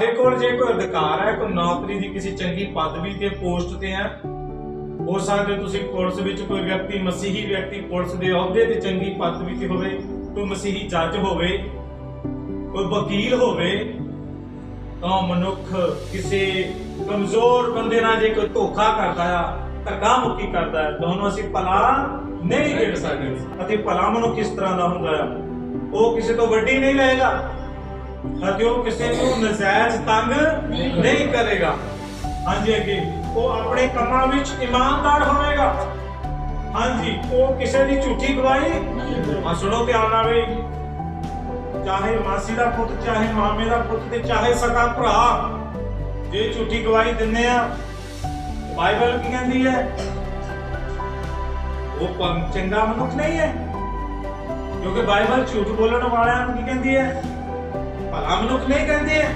ਸਾਡੇ ਕੋਲ ਜੇ ਕੋਈ ਅਧਿਕਾਰ ਹੈ ਕੋਈ ਨੌਕਰੀ ਦੀ ਕਿਸੇ ਚੰਗੀ ਪਦਵੀ ਤੇ ਪੋਸਟ ਤੇ ਹੈ ਹੋ ਸਕਦਾ ਤੁਸੀਂ ਪੁਲਿਸ ਵਿੱਚ ਕੋਈ ਵਿਅਕਤੀ ਮਸੀਹੀ ਵਿਅਕਤੀ ਪੁਲਿਸ ਦੇ ਅਹੁਦੇ ਤੇ ਚੰਗੀ ਪਦਵੀ ਤੇ ਹੋਵੇ ਕੋਈ ਮਸੀਹੀ ਜੱਜ ਹੋਵੇ ਕੋਈ ਵਕੀਲ ਹੋਵੇ ਤਾਂ ਮਨੁੱਖ ਕਿਸੇ ਕਮਜ਼ੋਰ ਬੰਦੇ ਨਾਲ ਜੇ ਕੋਈ ਧੋਖਾ ਕਰਦਾ ਆ ਧੱਕਾ ਮੁੱਕੀ ਕਰਦਾ ਹੈ ਤਾਂ ਉਹਨੂੰ ਅਸੀਂ ਭਲਾ ਨਹੀਂ ਦੇ ਸਕਦੇ। ਅਤੇ ਭਲਾ ਮਨੁੱਖ ਕਿਸ ਤਰ੍ਹਾਂ ਦਾ ਹੁੰਦਾ ਆ? ਉਹ ਕਿਸੇ ਤੋਂ ਵੱਡੀ ਨਹੀਂ ਲਏਗਾ। ਅਤੇ ਉਹ ਕਿਸੇ ਨੂੰ ਨਜਾਇਜ਼ ਤੰਗ ਨਹੀਂ ਕਰੇਗਾ? ਹਾਂਜੀ, ਅੱਗੇ। ਉਹ ਆਪਣੇ ਕੰਮਾਂ ਵਿੱਚ ਇਮਾਨਦਾਰ ਹੋਵੇਗਾ। ਹਾਂਜੀ, ਉਹ ਕਿਸੇ ਦੀ ਝੂਠੀ ਗਵਾਹੀ ਆ, ਸੁਣੋ ਧਿਆਨ ਨਾਲ ਵੀ। ਚਾਹੇ ਮਾਸੀ ਦਾ ਪੁੱਤ, ਚਾਹੇ ਮਾਮੇ ਦਾ ਪੁੱਤ ਤੇ ਚਾਹੇ ਸਕਾ ਭਰਾ, ਜੇ ਝੂਠੀ ਗਵਾਹੀ ਦਿੰਦੇ ਆ, ਬਾਈਬਲ ਕੀ ਕਹਿੰਦੀ ਹੈ? ਉਹ ਚੰਗਾ ਮਨੁੱਖ ਨਹੀਂ ਹੈ। ਕਿਉਂਕਿ ਬਾਈਬਲ ਝੂਠ ਬੋਲਣ ਵਾਲਿਆਂ ਨੂੰ ਕੀ ਕਹਿੰਦੀ ਹੈ? ਭਲਾ ਮਨੁੱਖ ਨਹੀਂ ਕਹਿੰਦੇ। ਹੈ